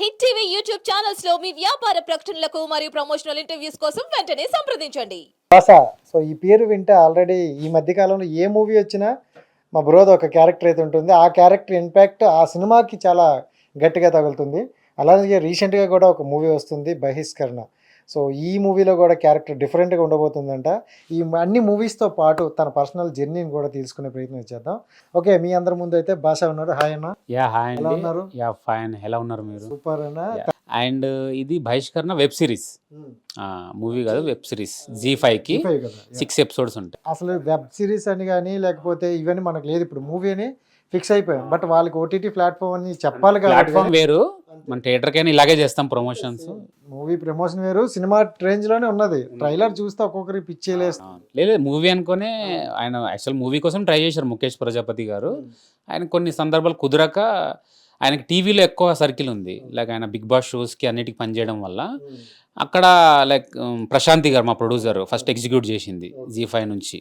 Hit TV YouTube ఛానల్స్లో మీ వ్యాపార ప్రకటనలకు మరియు ప్రమోషనల్ ఇంటర్వ్యూస్ కోసం వెంటనే సంప్రదించండి. భాష సో ఈ పేరు వింటే ఆల్రెడీ ఈ మధ్య కాలంలో ఏ మూవీ వచ్చినా మా బ్రోది ఒక క్యారెక్టర్ అయితే ఉంటుంది. ఆ క్యారెక్టర్ ఇంపాక్ట్ ఆ సినిమాకి చాలా గట్టిగా తగులుతుంది. అలాగే రీసెంట్గా కూడా ఒక మూవీ వస్తుంది బహిష్కరణ. సో ఈ మూవీలో కూడా క్యారెక్టర్ డిఫరెంట్గా ఉండబోతుందంట. ఈ అన్ని మూవీస్తో పాటు తన పర్సనల్ జర్నీని కూడా తీసుకునే ప్రయత్నం చేద్దాం. ఓకే మీ అందరి ముందు అయితే భాష ఉన్నారు. హాయ్ అన్న. యా హాయ్ ఎలా ఉన్నారు? Yeah fine. ఎలా ఉన్నారు మీరు? సూపర్ అన్న. అండ్ ఇది బహిష్కరణ వెబ్ సిరీస్. మూవీ కాదు వెబ్ సిరీస్. జీ కి కదా. Yeah. సిక్స్ ఎపిసోడ్స్ ఉంటాయి. అసలు వెబ్ సిరీస్ అని కానీ లేకపోతే ఇవన్నీ మనకు లేదు. ఇప్పుడు మూవీ అని ఫిక్స్ అయిపోయాం. బట్ వాళ్ళకి ఓటీటీ ప్లాట్ఫామ్ అని చెప్పాలి ప్లాట్ఫామ్ వేరు. మన థియేటర్ కైనా ఇలాగే చేస్తాం ప్రమోషన్స్ మూవీ ప్రమోషన్ వేరు. సినిమా రేంజ్లోనే ఉన్నది. ట్రైలర్ చూస్తే ఒక్కొక్కరి పిచ్చేలేస్తుంది లేదు మూవీ అనుకునే ఆయన యాక్చువల్ మూవీ కోసం ట్రై చేశారు ముఖేష్ ప్రజాపతి గారు. ఆయన కొన్ని సందర్భాలు కుదరక ఆయనకి టీవీలో ఎక్కువ సర్కిల్ ఉంది. లైక్ ఆయన బిగ్ బాస్ షోస్కి అన్నిటికి పనిచేయడం వల్ల. అక్కడ లైక్ ప్రశాంతి గారు మా ప్రొడ్యూసర్ ఫస్ట్ ఎగ్జిక్యూట్ చేసింది జీ ఫైవ్ నుంచి.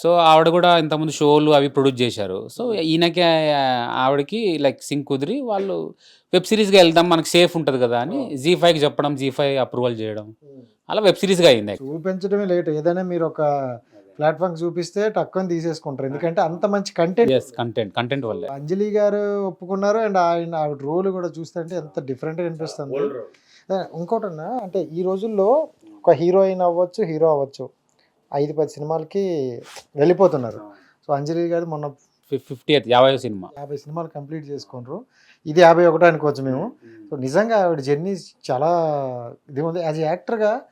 సో ఆవిడ కూడా ఇంతకుముందు షోలు అవి ప్రొడ్యూస్ చేశారు. సో ఈయనకి ఆవిడకి లైక్ సింక్ కుదిరి వాళ్ళు వెబ్ సిరీస్గా వెళ్దాం మనకి సేఫ్ ఉంటుంది కదా అని జీ ఫైవ్కి చెప్పడం జీ ఫైవ్ అప్రూవల్ చేయడం. అలా వెబ్ సిరీస్గా అయింది. చూపించడమే లేట్. ఏదైనా మీరు ఒక ప్లాట్ఫామ్ చూపిస్తే తక్కువ తీసేసుకుంటారు. ఎందుకంటే అంత మంచి కంటెంట్ కంటెంట్ కంటెంట్ వల్లే. అంజలి గారు ఒప్పుకున్నారు అండ్ ఆయన ఆవిడ రోల్ కూడా చూస్తుంటే ఎంత డిఫరెంట్గా అనిపిస్తుంది. ఇంకోటన్నా అంటే ఈ రోజుల్లో ఒక హీరోయిన్ అవ్వచ్చు హీరో అవ్వచ్చు. ఐదు పది సినిమాలకి వెళ్ళిపోతున్నారు. సో అంజలి గారు మొన్న ఫిఫ్టీ యాభై సినిమా. యాభై సినిమాలు కంప్లీట్ చేసుకున్నారు ఇది యాభై ఒకటో అనుకోవచ్చు మేము. సో నిజంగా ఆవిడ జర్నీ చాలా ఇది ఉంది. యాజ్ యాక్టర్గా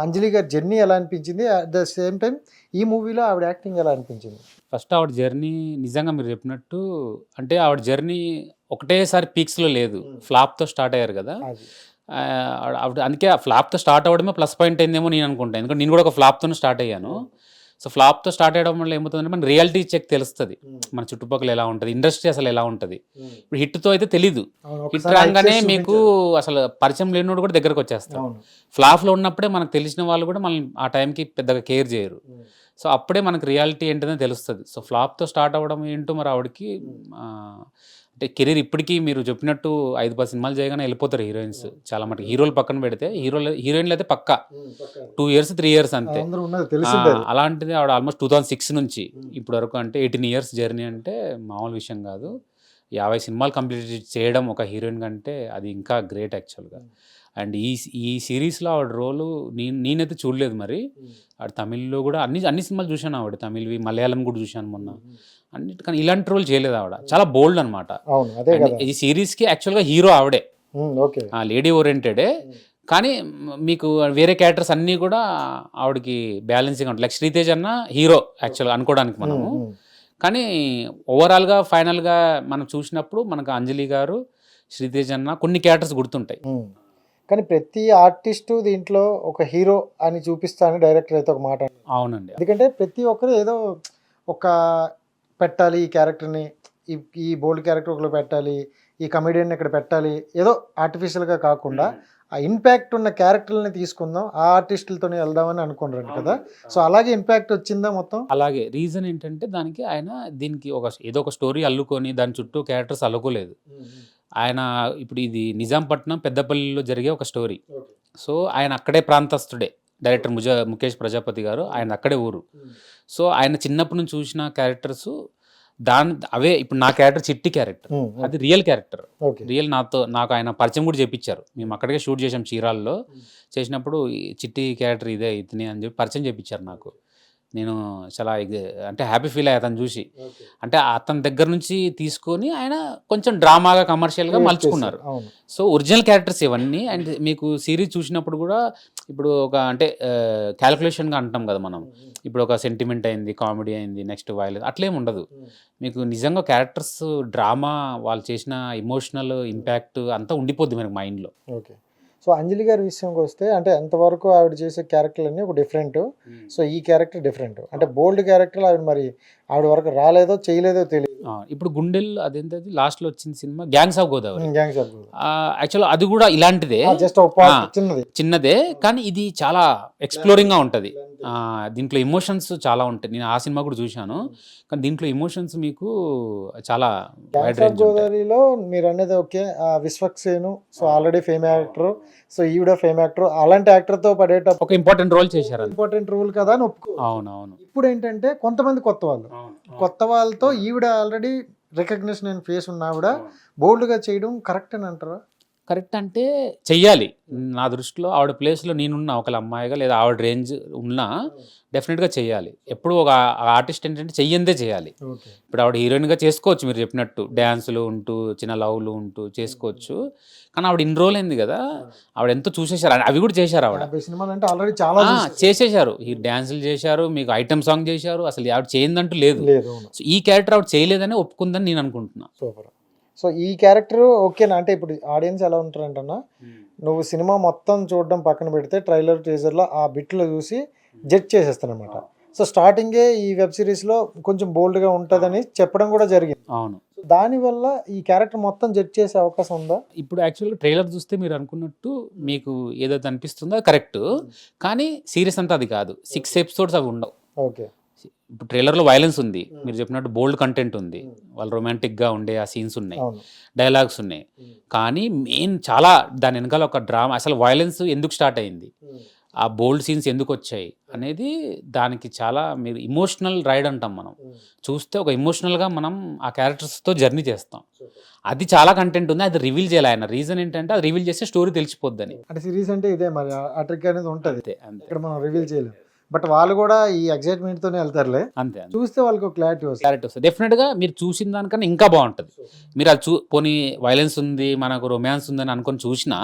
అంజలి గారి జర్నీ ఎలా అనిపించింది? అట్ ద సేమ్ టైం ఈ మూవీలో ఆవిడ యాక్టింగ్ ఎలా అనిపించింది? ఫస్ట్ ఆవిడ జర్నీ నిజంగా మీరు చెప్పినట్టు అంటే ఆవిడ జర్నీ ఒకటేసారి పీక్స్లో లేదు. ఫ్లాప్తో స్టార్ట్ అయ్యారు కదా. అందుకే ఆ ఫ్లాప్తో స్టార్ట్ అవ్వడమే ప్లస్ పాయింట్ అయిందేమో నేను అనుకుంటాను ఎందుకంటే నేను కూడా ఒక ఫ్లాప్తోనే స్టార్ట్ అయ్యాను. సో ఫ్లాప్తో స్టార్ట్ అయ్యడం వల్ల ఏమవుతుందంటే మన రియాలిటీ చెక్ తెలుస్తుంది. మన చుట్టుపక్కల ఎలా ఉంటుంది ఇండస్ట్రీ అసలు ఎలా ఉంటుంది. ఇప్పుడు హిట్తో అయితే తెలీదు. హిట్ రాగానే మీకు అసలు పరిచయం లేనివాడు కూడా దగ్గరకు వచ్చేస్తాం ఫ్లాప్లో ఉన్నప్పుడే మనకు తెలిసిన వాళ్ళు కూడా మనం ఆ టైంకి పెద్దగా కేర్ చేయరు. సో అప్పుడే మనకు రియాలిటీ ఏంటనే తెలుస్తుంది. సో ఫ్లాప్తో స్టార్ట్ అవ్వడం ఏంటో మరి ఆవిడకి అంటే కెరీర్ ఇప్పటికీ మీరు చెప్పినట్టు ఐదు పది సినిమాలు చేయగానే వెళ్ళిపోతారు హీరోయిన్స్. చాలా మటుకు హీరోలు పక్కన పెడితే హీరోలు హీరోయిన్లు అయితే పక్క. టూ ఇయర్స్ త్రీ ఇయర్స్ అంతే. అలాంటిది ఆవిడ ఆల్మోస్ట్ టూ థౌసండ్ సిక్స్ నుంచి ఇప్పటి వరకు అంటే ఎయిటీన్ ఇయర్స్ జర్నీ అంటే మామూలు విషయం కాదు. యాభై సినిమాలు కంప్లీట్ చేయడం ఒక హీరోయిన్ కంటే అది ఇంకా గ్రేట్ యాక్చువల్గా. అండ్ ఈ ఈ సిరీస్లో ఆవిడ రోలు నేను నేనైతే చూడలేదు మరి. ఆవిడ తమిళ్ళో కూడా అన్ని అన్ని సినిమాలు చూశాను ఆవిడ. తమిళ్వి మలయాళం కూడా చూశాను మొన్న. అన్నిటి కానీ ఇలాంటి రోల్ చేయలేదు ఆవిడ. చాలా బోల్డ్ అనమాట ఈ సిరీస్కి యాక్చువల్గా హీరో ఆవిడే. లేడీ ఓరియంటెడే. కానీ మీకు వేరే క్యారెక్టర్స్ అన్నీ కూడా ఆవిడకి బ్యాలెన్సింగ్ ఉంటుంది. లైక్ శ్రీతేజ్ అన్న హీరో యాక్చువల్గా అనుకోవడానికి మనము. కానీ ఓవరాల్గా ఫైనల్గా మనం చూసినప్పుడు మనకు అంజలి గారు శ్రీతేజ్ అన్న కొన్ని క్యారెక్టర్స్ గుర్తుంటాయి. కానీ ప్రతి ఆర్టిస్టు దీంట్లో ఒక హీరో అని చూపిస్తాను డైరెక్టర్ అయితే ఒక మాట. అవునండి ఎందుకంటే ప్రతి ఒక్కరు ఏదో ఒక పెట్టాలి ఈ క్యారెక్టర్ని ఈ ఈ బోల్డ్ క్యారెక్టర్ ఒకరు పెట్టాలి ఈ కమెడియన్ ఇక్కడ పెట్టాలి. ఏదో ఆర్టిఫిషియల్గా కాకుండా ఆ ఇంపాక్ట్ ఉన్న క్యారెక్టర్ని తీసుకుందాం ఆ ఆర్టిస్టులతోనే వెళ్దామని అనుకున్నారు కదా. సో అలాగే ఇంపాక్ట్ వచ్చిందా మొత్తం? అలాగే రీజన్ ఏంటంటే దానికి ఆయన దీనికి ఒక ఏదో ఒక స్టోరీ అల్లుకొని దాని చుట్టూ క్యారెక్టర్స్ అల్లుకోలేదు. ఆయన ఇప్పుడు ఇది నిజాంపట్నం పెద్దపల్లిలో జరిగే ఒక స్టోరీ సో ఆయన అక్కడే ప్రాంతస్తుడే డైరెక్టర్ ముజ ముఖేష్ ప్రజాపతి గారు ఆయన అక్కడే ఊరు. సో ఆయన చిన్నప్పటి నుంచి చూసిన క్యారెక్టర్స్ దాని అవే ఇప్పుడు నా క్యారెక్టర్ చిట్టి క్యారెక్టర్. అది రియల్ క్యారెక్టర్. రియల్ నాతో నాకు ఆయన పరిచయం కూడా చేపించారు మేము అక్కడికే షూట్ చేసాం చీరాల్లో. చేసినప్పుడు చిట్టి క్యారెక్టర్ ఇదే ఇతని అని చెప్పి పరిచయం చేపించారు నాకు. నేను చాలా అంటే హ్యాపీ ఫీల్ అయ్యా అతను చూసి. అంటే అతని దగ్గర నుంచి తీసుకొని ఆయన కొంచెం డ్రామాగా కమర్షియల్గా మలుచుకున్నారు. సో ఒరిజినల్ క్యారెక్టర్స్ ఇవన్నీ అండ్ మీకు సిరీస్ చూసినప్పుడు కూడా ఇప్పుడు ఒక అంటే క్యాలిక్యులేషన్గా అంటాం కదా మనం. ఇప్పుడు ఒక సెంటిమెంట్ అయింది కామెడీ అయింది నెక్స్ట్ వైలెన్స్ అట్లేం ఉండదు. మీకు నిజంగా క్యారెక్టర్స్ డ్రామా వాళ్ళు చేసిన ఇమోషనల్ ఇంపాక్ట్ అంతా ఉండిపోద్ది మనకి మైండ్లో ఓకే సో అంజలి గారి విషయంకి వస్తే అంటే ఎంతవరకు ఆవిడ చేసే క్యారెక్టర్ అన్ని ఒక డిఫరెంట్ సో ఈ క్యారెక్టర్ డిఫరెంట్ అంటే బోల్డ్ క్యారెక్టర్ ఆవిడ మరి ఆవిడ వరకు రాలేదో చేయలేదో తెలియదు. ఇప్పుడు గుండెల్ అదేంటది? లాస్ట్లో వచ్చిన cinema gangs of Godavari gang actual అది కూడా ఇలాంటిదే. జస్ట్. చిన్నది. చిన్నదే కానీ ఇది చాలా ఎక్స్ప్లోరింగ్గా ఉంటది. దీంట్లో ఎమోషన్స్ చాలా ఉంటాయి. నేను ఆ సినిమా కూడా చూశాను. కానీ దీంట్లో ఎమోషన్స్ మీకు చాలా గోదావరిలో మీరు అనేది okay. Vishwaksen so already fame actor so ఈవిడ ఫేమ్ యాక్టర్. అలాంటి యాక్టర్తో పడేటప్పుడు ఒక ఇంపార్టెంట్ రోల్ చేశారు ఇంపార్టెంట్ రూల్ కదా అని ఒప్పుకో. అవును అవును ఇప్పుడు ఏంటంటే కొంతమంది కొత్త వాళ్ళు. కొత్త వాళ్ళతో ఈవిడ ఆల్రెడీ రికగ్నిషన్ అయిన ఫేస్ ఉన్న ఆవిడ bold గా చేయడం కరెక్ట్ అని అంటారా? కరెక్ట్ అంటే చెయ్యాలి నా దృష్టిలో ఆవిడ ప్లేస్లో నేనున్నా ఒక అమ్మాయిగా లేదా ఆవిడ రేంజ్ ఉన్నా డెఫినెట్గా చేయాలి ఎప్పుడు ఒక ఆర్టిస్ట్ ఏంటంటే చెయ్యందే చేయాలి ఇప్పుడు ఆవిడ హీరోయిన్గా చేసుకోవచ్చు మీరు చెప్పినట్టు. డ్యాన్సులు ఉంటూ చిన్న లవ్లు ఉంటూ చేసుకోవచ్చు. కానీ ఆవిడ ఇన్ని రోజులు అయింది కదా ఆవిడ ఎంతో చూసేశారు. అవి కూడా చేశారు ఆవిడ. ఆల్రెడీ చాలా. చేసేశారు. ఈ డ్యాన్సులు చేశారు మీకు ఐటమ్ సాంగ్ చేశారు అసలు ఆవిడ చేయిందంటూ లేదు. సో ఈ క్యారెక్టర్ ఆవిడ చేయలేదని ఒప్పుకుందని నేను అనుకుంటున్నా. సూపర్. సో ఈ క్యారెక్టర్ ఓకేనా అంటే ఇప్పుడు ఆడియన్స్ ఎలా ఉంటారంటన్నా నువ్వు సినిమా మొత్తం చూడడం పక్కన పెడితే ట్రైలర్ టీజర్లో ఆ బిట్లో చూసి జడ్జ్ చేసేస్తానమాట సో స్టార్టింగే ఈ వెబ్ సిరీస్లో కొంచెం బోల్డ్గా ఉంటుందని చెప్పడం కూడా జరిగింది. అవును. సో దానివల్ల ఈ క్యారెక్టర్ మొత్తం జడ్జ్ చేసే అవకాశం ఉందా? ఇప్పుడు యాక్చువల్గా ట్రైలర్ చూస్తే మీరు అనుకున్నట్టు మీకు ఏదైతే అనిపిస్తుందో కరెక్ట్. కానీ సీరియస్ అంతా అది కాదు. సిక్స్ ఎపిసోడ్స్ అవి ఉండవు. ఓకే. ఇప్పుడు ట్రైలర్లో వైలెన్స్ ఉంది. మీరు చెప్పినట్టు బోల్డ్ కంటెంట్ ఉంది. వాళ్ళు రొమాంటిక్గా ఉండే ఆ సీన్స్ ఉన్నాయి. డైలాగ్స్ ఉన్నాయి. కానీ మెయిన్ చాలా దాని వెనకాల ఒక డ్రామా అసలు వైలెన్స్ ఎందుకు స్టార్ట్ అయింది? ఆ బోల్డ్ సీన్స్ ఎందుకు వచ్చాయి? అనేది దానికి చాలా మీరు ఇమోషనల్ రైడ్ అంటాం మనం. చూస్తే ఒక ఇమోషనల్గా మనం ఆ క్యారెక్టర్స్తో జర్నీ చేస్తాం. అది చాలా కంటెంట్ ఉంది. అది రివీల్ చేయాలి ఆయన. రీజన్ ఏంటంటే అది రివీల్ చేస్తే స్టోరీ తెలిసిపోద్దని. అంటే సిరీస్ అంటే ఇదే మరి ఆ ట్రిక్ అనేది ఉంటుంది. అంతే ఇక్కడ మనం రివీల్ చేయలేం. బట్ వాళ్ళు కూడా ఈ excitement తోనే వెళ్తారులే. అంతే చూస్తే వాళ్ళకి ఒక క్లారిటీ వస్తుంది. క్లారిటీ వస్తుంది. డెఫినెట్గా మీరు చూసిన దానికన్నా ఇంకా బాగుంటుంది. మీరు అది చూ పోనీ వైలెన్స్ ఉంది మనకు రొమాన్స్ ఉందని అనుకొని చూసినా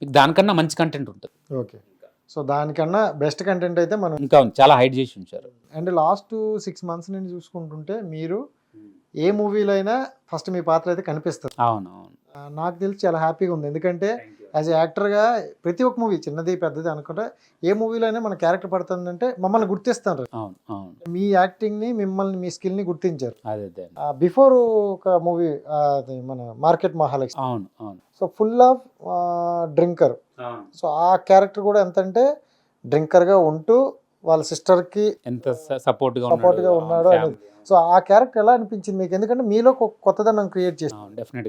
మీకు దానికన్నా మంచి కంటెంట్ ఉంటుంది. ఓకే. సో దానికన్నా బెస్ట్ కంటెంట్ అయితే మనం ఇంకా ఉంది. చాలా హైడ్ చేసి ఉంచారు. అండ్ లాస్ట్ సిక్స్ మంత్స్ నుండి చూసుకుంటుంటే మీరు ఏ మూవీలో అయినా ఫస్ట్ మీ పాత్ర అయితే కనిపిస్తుంది. అవును నాకు తెలిసి చాలా హ్యాపీగా ఉంది. ఎందుకంటే యాజ్ యాక్టర్గా ప్రతి ఒక్క మూవీ చిన్నది పెద్దది అనుకుంటే ఏ మూవీలో అయినా మన క్యారెక్టర్ పడుతుందంటే మమ్మల్ని గుర్తిస్తారు. అవును అవును. మీ యాక్టింగ్ని మిమ్మల్ని మీ స్కిల్ని గుర్తించారు. అదే అదే. బిఫోర్ ఒక మూవీ మన మార్కెట్ మహాలక్ష్మి. అవును అవును. So full of drinker so ఆ క్యారెక్టర్ కూడా ఎంత అంటే డ్రింకర్గా ఉంటూ వాళ్ళ సిస్టర్కి ఎంత సపోర్ట్గా Support గా ఉన్నాడు అనేది. సో ఆ క్యారెక్టర్ ఎలా అనిపించింది మీకు? ఎందుకంటే మీలో ఒక కొత్తదనం క్రియేట్ చేసి డెఫినెట్గా డెఫినెట్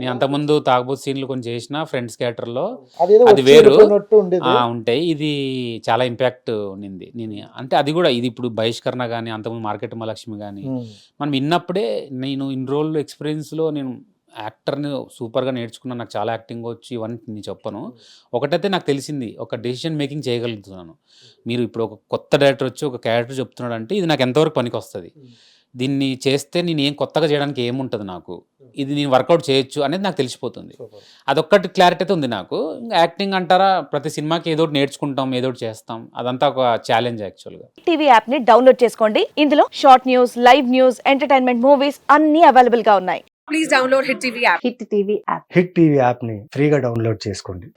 నేను అంతకుముందు తాగబోతు సీన్లు కొంచెం చేసిన ఫ్రెండ్స్ క్యారెక్టర్లో అదేదో అది వేరు. ఉంటాయి. ఇది చాలా ఇంపాక్ట్ ఉండింది నేను అంటే అది కూడా ఇది ఇప్పుడు బహిష్కరణ కానీ అంతకుముందు మార్కెట్ మహాలక్ష్మి కానీ. మనం విన్నప్పుడే నేను ఇన్ని రోజులు ఎక్స్పీరియన్స్లో నేను యాక్టర్ని సూపర్గా నేర్చుకున్నాను నాకు చాలా యాక్టింగ్ వచ్చి ఇవన్నీ నేను చెప్పను. ఒకటైతే నాకు తెలిసింది ఒక డెసిషన్ మేకింగ్ చేయగలుగుతున్నాను. మీరు ఇప్పుడు ఒక కొత్త డైరెక్టర్ వచ్చి ఒక క్యారెక్టర్ చెప్తున్నాడు అంటే ఇది నాకు ఎంతవరకు పనికి వస్తుంది దీన్ని చేస్తే నేను ఏం కొత్తగా చేయడానికి ఏముంటుంది నాకు? ఇది నేను వర్కౌట్ చేయొచ్చు అనేది నాకు తెలిసిపోతుంది. అదొక్కటి క్లారిటీ అయితే ఉంది నాకు. యాక్టింగ్ అంటారా ప్రతి సినిమాకి ఏదో నేర్చుకుంటాం ఏదో చేస్తాం. అదంతా ఒక ఛాలెంజ్ యాక్చువల్గా టీవీ యాప్ని డౌన్లోడ్ చేసుకోండి. ఇందులో short news live news entertainment movies అన్ని అవైలబుల్గా ఉన్నాయి. Please download Hit TV app. Hit TV app hit TV యాప్ని ఫ్రీగా డౌన్లోడ్ చేసుకోండి.